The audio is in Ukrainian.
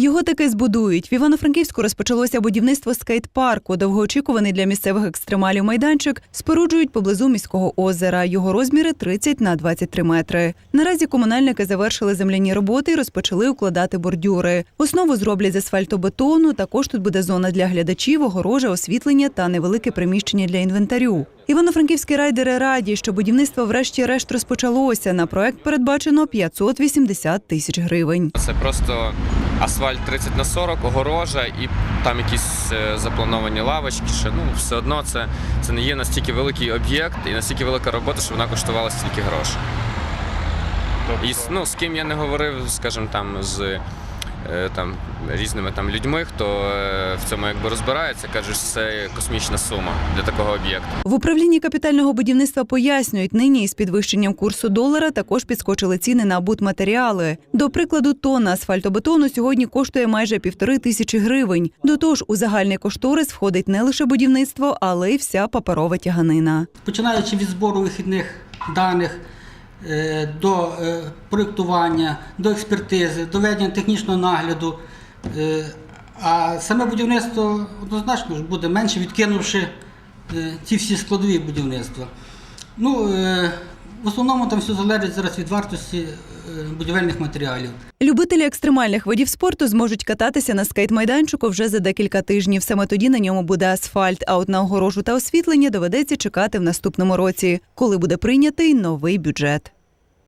Його таки збудують. В Івано-Франківську розпочалося будівництво скейт-парку. Довгоочікуваний для місцевих екстремалів майданчик споруджують поблизу міського озера. Його розміри 30 на 23 метри. Наразі комунальники завершили земляні роботи і розпочали укладати бордюри. Основу зроблять з асфальтобетону. Також тут буде зона для глядачів, огорожа, освітлення та невелике приміщення для інвентарю. Івано-франківські райдери раді, що будівництво врешті-решт розпочалося. На проект передбачено 580 тисяч гривень. Це просто асфальт 30 на 40, огорожа і там якісь е, заплановані лавочки. Ще ну все одно це, це не є настільки великий об'єкт і настільки велика робота, що вона коштувала стільки грошей. І з- ну, з ким я не говорив, скажімо, там з там різними там людьми, хто е, в цьому якби розбирається, кажуть, що це космічна сума для такого об'єкту. В управлінні капітального будівництва пояснюють, нині із підвищенням курсу долара також підскочили ціни на будматеріали. До прикладу, тонна асфальтобетону сьогодні коштує майже півтори тисячі гривень. До того ж, у загальний кошторис входить не лише будівництво, але й вся паперова тяганина. починаючи від збору вихідних даних е, до е, проєктування, до експертизи, до ведення технічного нагляду. Е, А саме будівництво однозначно буде менше, відкинувши е, ці всі складові будівництва. Ну, е, в основному там все залежить зараз від вартості е, будівельних матеріалів. Любителі екстремальних видів спорту зможуть кататися на скейт-майданчику вже за декілька тижнів. Саме тоді на ньому буде асфальт. А от на огорожу та освітлення доведеться чекати в наступному році, коли буде прийнятий новий бюджет.